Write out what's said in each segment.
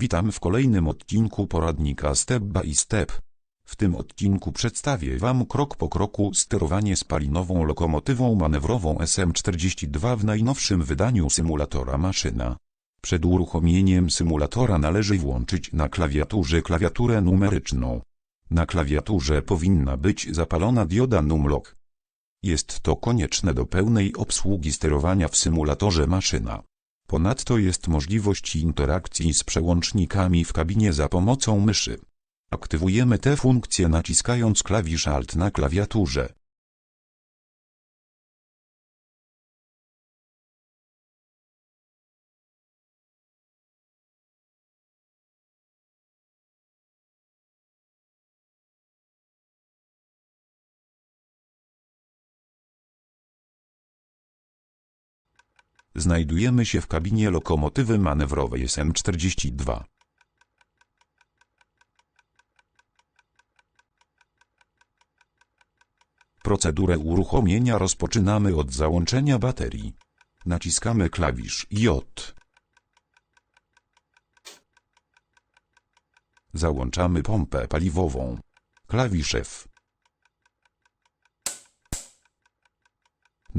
Witam w kolejnym odcinku poradnika Step by Step. W tym odcinku przedstawię Wam krok po kroku sterowanie spalinową lokomotywą manewrową SM42 w najnowszym wydaniu symulatora maszyna. Przed uruchomieniem symulatora należy włączyć na klawiaturze klawiaturę numeryczną. Na klawiaturze powinna być zapalona dioda numlock. Jest to konieczne do pełnej obsługi sterowania w symulatorze maszyna. Ponadto jest możliwość interakcji z przełącznikami w kabinie za pomocą myszy. Aktywujemy tę funkcję naciskając klawisz Alt na klawiaturze. Znajdujemy się w kabinie lokomotywy manewrowej SM42. Procedurę uruchomienia rozpoczynamy od załączenia baterii. Naciskamy klawisz J. Załączamy pompę paliwową. Klawisz F.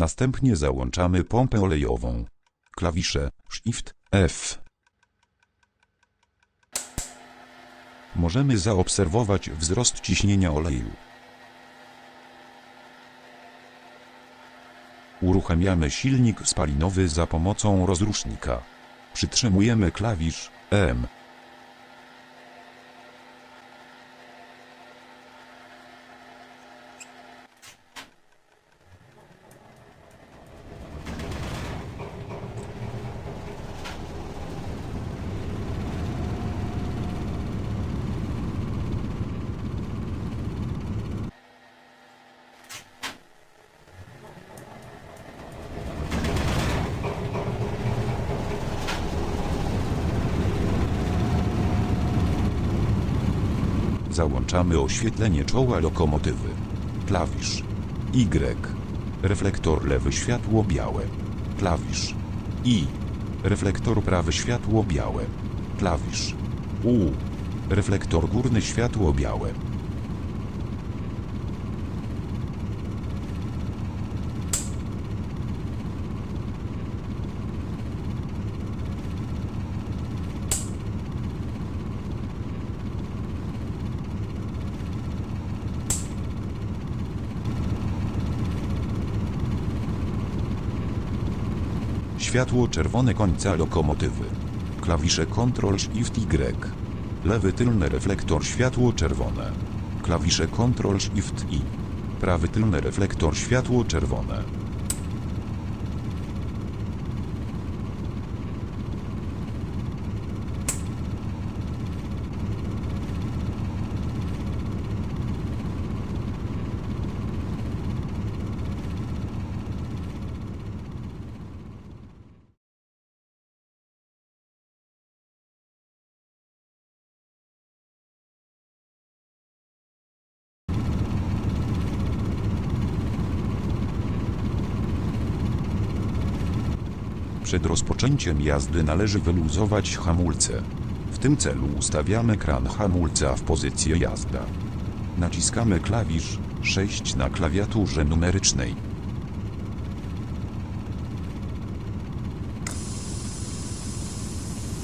Następnie załączamy pompę olejową. Klawisze Shift F. Możemy zaobserwować wzrost ciśnienia oleju. Uruchamiamy silnik spalinowy za pomocą rozrusznika. Przytrzymujemy klawisz M. Załączamy oświetlenie czoła lokomotywy. Klawisz Y. Reflektor lewy światło białe. Klawisz I. Reflektor prawy światło białe. Klawisz U. Reflektor górny światło białe. Światło czerwone końca lokomotywy. Klawisze Ctrl Shift Y. Lewy tylny reflektor światło czerwone. Klawisze Ctrl Shift I. Prawy tylny reflektor światło czerwone. Przed rozpoczęciem jazdy należy wyluzować hamulce. W tym celu ustawiamy kran hamulca w pozycję jazda. Naciskamy klawisz 6 na klawiaturze numerycznej.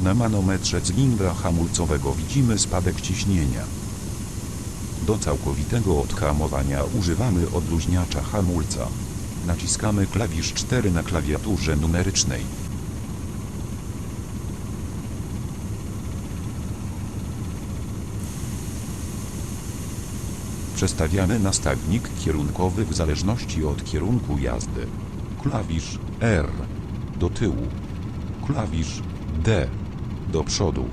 Na manometrze cylindra hamulcowego widzimy spadek ciśnienia. Do całkowitego odhamowania używamy odluźniacza hamulca. Naciskamy klawisz 4 na klawiaturze numerycznej. Przestawiamy nastawnik kierunkowy w zależności od kierunku jazdy. Klawisz R do tyłu. Klawisz D do przodu.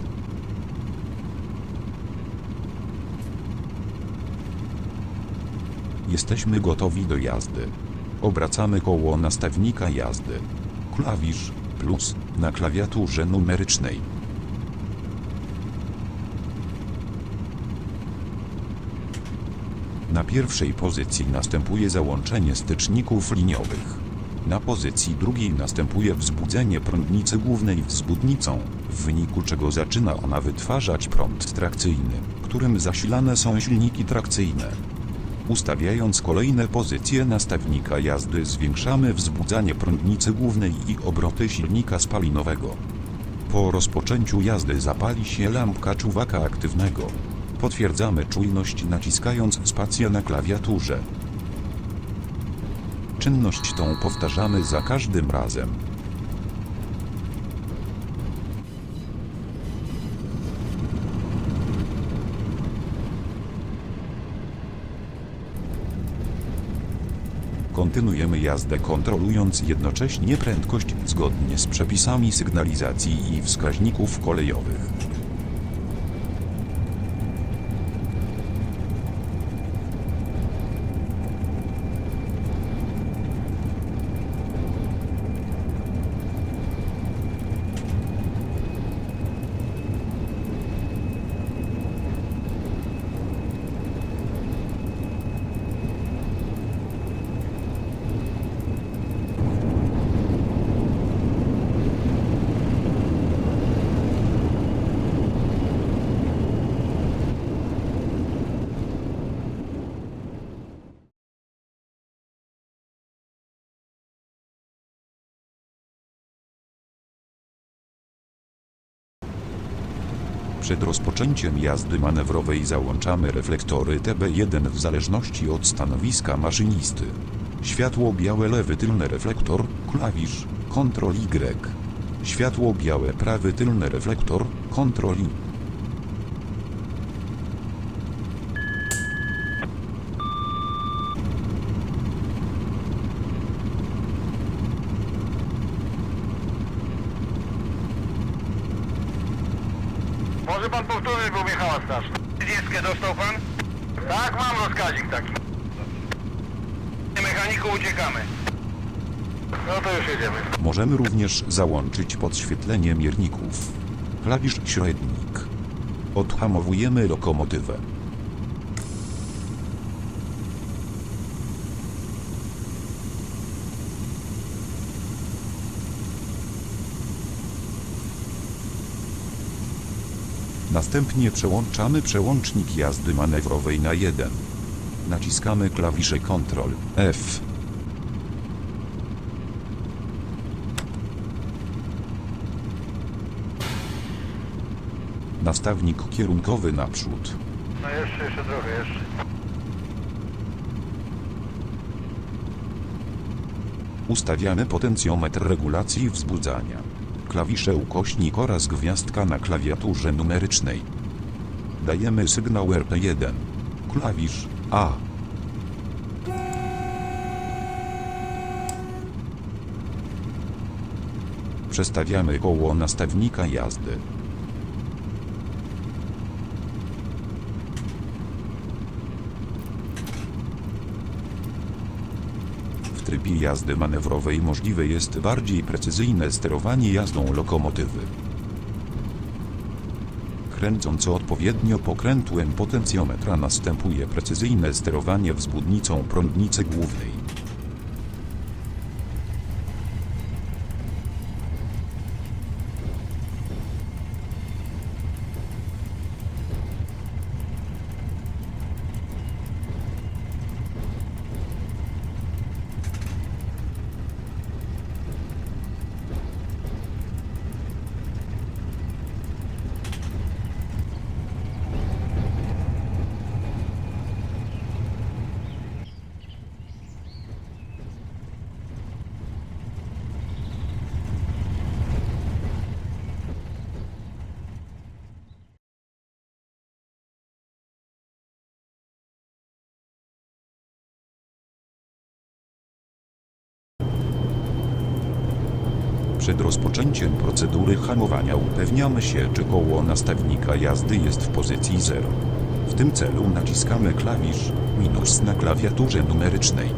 Jesteśmy gotowi do jazdy. Obracamy koło nastawnika jazdy. Klawisz plus na klawiaturze numerycznej. Na pierwszej pozycji następuje załączenie styczników liniowych. Na pozycji drugiej następuje wzbudzenie prądnicy głównej wzbudnicą, w wyniku czego zaczyna ona wytwarzać prąd trakcyjny, którym zasilane są silniki trakcyjne. Ustawiając kolejne pozycje nastawnika jazdy zwiększamy wzbudzanie prądnicy głównej i obroty silnika spalinowego. Po rozpoczęciu jazdy zapali się lampka czuwaka aktywnego. Potwierdzamy czujność naciskając spację na klawiaturze. Czynność tą powtarzamy za każdym razem. Kontynuujemy jazdę kontrolując jednocześnie prędkość zgodnie z przepisami sygnalizacji i wskaźników kolejowych. Przed rozpoczęciem jazdy manewrowej załączamy reflektory TB1 w zależności od stanowiska maszynisty. Światło białe lewy tylny reflektor, klawisz, Ctrl Y. Światło białe prawy tylny reflektor, Ctrl I. Może pan powtórzyć, bo mnie hałas straszny. 30 dostał pan? Tak, mam rozkazik taki. Mechaniku uciekamy. No to już jedziemy. Możemy również załączyć podświetlenie mierników. Klawisz średnik. Odhamowujemy lokomotywę. Następnie przełączamy przełącznik jazdy manewrowej na 1. Naciskamy klawisze Ctrl F. Nastawnik kierunkowy naprzód. No jeszcze, jeszcze trochę, jeszcze. Ustawiamy potencjometr regulacji wzbudzania. Klawisze ukośnik oraz gwiazdka na klawiaturze numerycznej. Dajemy sygnał RP1. Klawisz A. Przestawiamy koło nastawnika jazdy. Trybie jazdy manewrowej możliwe jest bardziej precyzyjne sterowanie jazdą lokomotywy. Kręcąc odpowiednio pokrętłem potencjometra następuje precyzyjne sterowanie wzbudnicą prądnicy głównej. Przed rozpoczęciem procedury hamowania upewniamy się, czy koło nastawnika jazdy jest w pozycji 0. W tym celu naciskamy klawisz minus na klawiaturze numerycznej.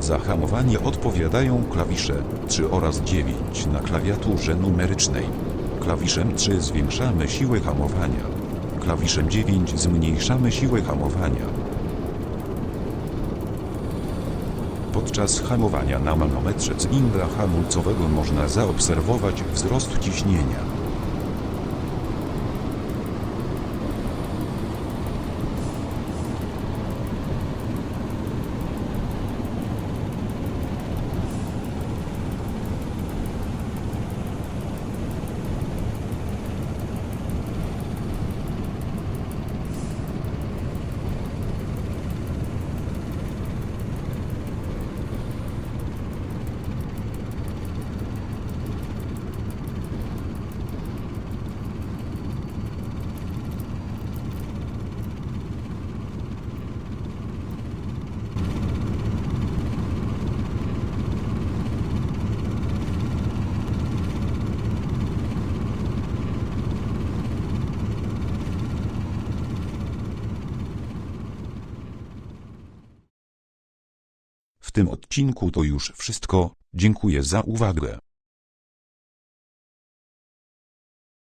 Za hamowanie odpowiadają klawisze 3 oraz 9 na klawiaturze numerycznej. Klawiszem 3 zwiększamy siłę hamowania. klawiszem 9 zmniejszamy siłę hamowania. Podczas hamowania na manometrze cylindra hamulcowego można zaobserwować wzrost ciśnienia. W tym odcinku to już wszystko. Dziękuję za uwagę.